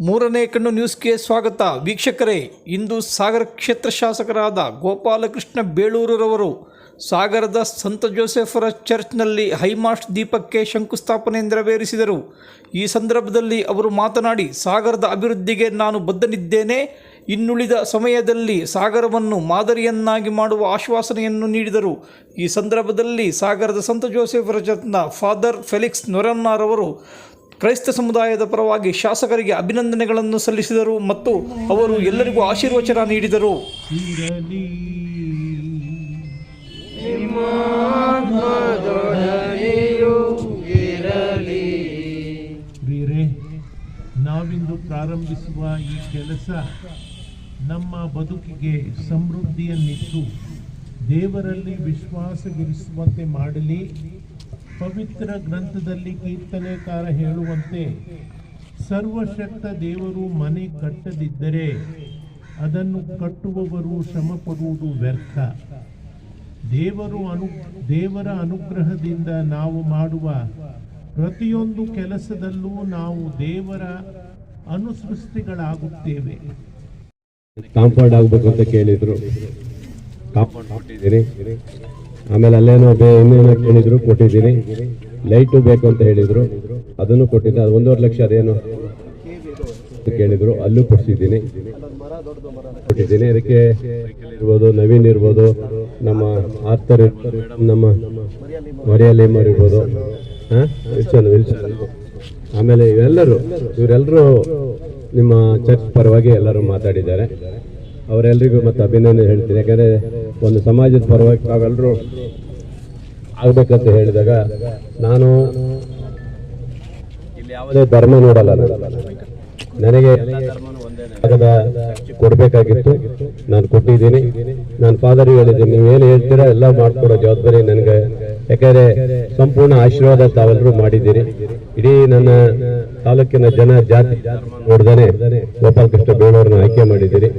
ಮೂರನೇ ಕಣ್ಣು ನ್ಯೂಸ್ಗೆ ಸ್ವಾಗತ. ವೀಕ್ಷಕರೇ, ಇಂದು ಸಾಗರ ಕ್ಷೇತ್ರ ಶಾಸಕರಾದ ಗೋಪಾಲಕೃಷ್ಣ ಬೇಳೂರುರವರು ಸಾಗರದ ಸಂತ ಜೋಸೆಫರ ಚರ್ಚ್ನಲ್ಲಿ ಹೈಮಾಸ್ಟ್ ದೀಪಕ್ಕೆ ಶಂಕುಸ್ಥಾಪನೆ ನೆರವೇರಿಸಿದರು. ಈ ಸಂದರ್ಭದಲ್ಲಿ ಅವರು ಮಾತನಾಡಿ, ಸಾಗರದ ಅಭಿವೃದ್ಧಿಗೆ ನಾನು ಬದ್ಧನಿದ್ದೇನೆ. ಇನ್ನುಳಿದ ಸಮಯದಲ್ಲಿ ಸಾಗರವನ್ನು ಮಾದರಿಯನ್ನಾಗಿ ಮಾಡುವ ಆಶ್ವಾಸನೆಯನ್ನು ನೀಡಿದರು. ಈ ಸಂದರ್ಭದಲ್ಲಿ ಸಾಗರದ ಸಂತ ಜೋಸೆಫರ ಚರ್ಚ್ನ ಫಾದರ್ ಫೆಲಿಕ್ಸ್ ನೊರನ್ನಾರವರು ಕ್ರೈಸ್ತ ಸಮುದಾಯದ ಪರವಾಗಿ ಶಾಸಕರಿಗೆ ಅಭಿನಂದನೆಗಳನ್ನು ಸಲ್ಲಿಸಿದರು ಮತ್ತು ಅವರು ಎಲ್ಲರಿಗೂ ಆಶೀರ್ವಚನ ನೀಡಿದರು. ನಾವಿಂದು ಪ್ರಾರಂಭಿಸುವ ಈ ಕೆಲಸ ನಮ್ಮ ಬದುಕಿಗೆ ಸಮೃದ್ಧಿಯನ್ನಿತ್ತು ದೇವರಲ್ಲಿ ವಿಶ್ವಾಸವಿರಿಸುವಂತೆ ಮಾಡಲಿ. ಪವಿತ್ರ ಗ್ರಂಥದಲ್ಲಿ ಕೀರ್ತನೆಕಾರ ಹೇಳುವಂತೆ, ಸರ್ವಶಕ್ತ ದೇವರು ಮನೆ ಕಟ್ಟದಿದ್ದರೆ ಅದನ್ನು ಕಟ್ಟುವವರು ಶ್ರಮ ಪಡುವುದು ವ್ಯರ್ಥ. ದೇವರು ಅನು, ದೇವರ ಅನುಗ್ರಹದಿಂದ ನಾವು ಮಾಡುವ ಪ್ರತಿಯೊಂದು ಕೆಲಸದಲ್ಲೂ ನಾವು ದೇವರ ಅನುಸೃಷ್ಟಿಗಳಾಗುತ್ತೇವೆ. ಕಾಂಪೌಂಡ್ ಆಗಬೇಕು ಅಂತ ಕೇಳಿದ್ರು. ಕಾಂಪೌಂಡ್ ಕೊಟ್ಟಿದ್ದೀರಿ. ಆಮೇಲೆ ಅಲ್ಲೇನೋ ಬೇ ಇನ್ನೇನೋ ಕೇಳಿದ್ರು, ಕೊಟ್ಟಿದ್ದೀನಿ. ಲೈಟು ಬೇಕು ಅಂತ ಹೇಳಿದರು. ಅದನ್ನು ಕೊಟ್ಟಿದ್ದೆ. ಅದು ಒಂದೂವರೆ ಲಕ್ಷ ಅದೇನು ಕೇಳಿದರು. ಅಲ್ಲೂ ಕೊಡ್ಸಿದ್ದೀನಿ. ಕೊಟ್ಟಿದ್ದೀನಿ. ಅದಕ್ಕೆ ಇರ್ಬೋದು, ನವೀನ್ ಇರ್ಬೋದು, ನಮ್ಮ ಆರ್ತರ್ ನಮ್ಮ ಮರಿಯಲೇಮರ್ ಇರ್ಬೋದು. ಹಾಂ? ಆಮೇಲೆ ಇವೆಲ್ಲರೂ ಇವರೆಲ್ಲರೂ ನಿಮ್ಮ ಚರ್ಚ್ ಪರವಾಗಿ ಎಲ್ಲರೂ ಮಾತಾಡಿದ್ದಾರೆ. ಅವರೆಲ್ಲರಿಗೂ ಮತ್ತೆ ಅಭಿನಂದನೆ ಹೇಳ್ತೀನಿ. ಯಾಕಂದರೆ ಒಂದು ಸಮಾಜದ ಪರವಾಗಿ ನಾವೆಲ್ಲರೂ ಆಗಬೇಕಂತ ಹೇಳಿದಾಗ ನಾನು ಇಲ್ಲಿ ಯಾವುದೇ ಧರ್ಮ ನೋಡಲ್ಲ ನಾನು. ನನಗೆ ಕೊಡಬೇಕಾಗಿತ್ತು. ನಾನು ಕೊಟ್ಟಿದ್ದೀನಿ. ನಾನು ಫಾದರ್ ಹೇಳಿದ್ದೀನಿ. ಏನು ಹೇಳ್ತೀರಾ ಎಲ್ಲ ಮಾಡ್ಕೊಡೋ ಜವಾಬ್ದಾರಿ ನನಗೆ. ಯಾಕಂದರೆ ಸಂಪೂರ್ಣ ಆಶೀರ್ವಾದ ತಾವೆಲ್ಲರೂ ಮಾಡಿದ್ದೀರಿ. ಇಡೀ ನನ್ನ ತಾಲೂಕಿನ ಜನ ಜಾತಿ ನೋಡ್ದಾನೆ ಗೋಪಾಲಕೃಷ್ಣ ಬೇಳೂರನ್ನ ಆಯ್ಕೆ ಮಾಡಿದ್ದೀರಿ.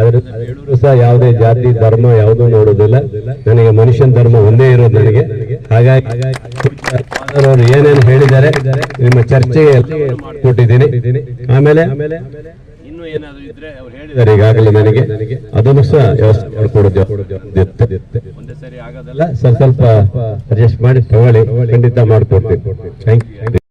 ಆದ್ರೆ ಬೇಳೂರು ಸಹ ಯಾವುದೇ ಜಾತಿ, ಧರ್ಮ ಯಾವುದೂ ನೋಡೋದಿಲ್ಲ ನನಗೆ ಮನುಷ್ಯನ ಧರ್ಮ ಒಂದೇ ಇರೋದು ನನಗೆ. ಹಾಗಾಗಿ ಅವರು ಏನೇನು ಹೇಳಿದ್ದಾರೆ ನಿಮ್ಮ ಚರ್ಚೆಗೆ ಕೊಟ್ಟಿದ್ದೀನಿ ಆಮೇಲೆ ಇನ್ನು ಏನಾದರೂ ಇದ್ರೆ ಅವ್ರು ಹೇಳಿದ್ದಾರೆ ಈಗಾಗಲೇ ನನಗೆ. ಅದನ್ನು ಸಹ ವ್ಯವಸ್ಥೆ ಮಾಡಿಕೊಡೋದು ಸ್ವಲ್ಪ ಸ್ವಲ್ಪ ಅಡ್ಜಸ್ಟ್ ಮಾಡಿ ತಗೊಳ್ಳಿ. ಖಂಡಿತ ಮಾಡಿಕೊಡ್ತೀವಿ ಥ್ಯಾಂಕ್ ಯು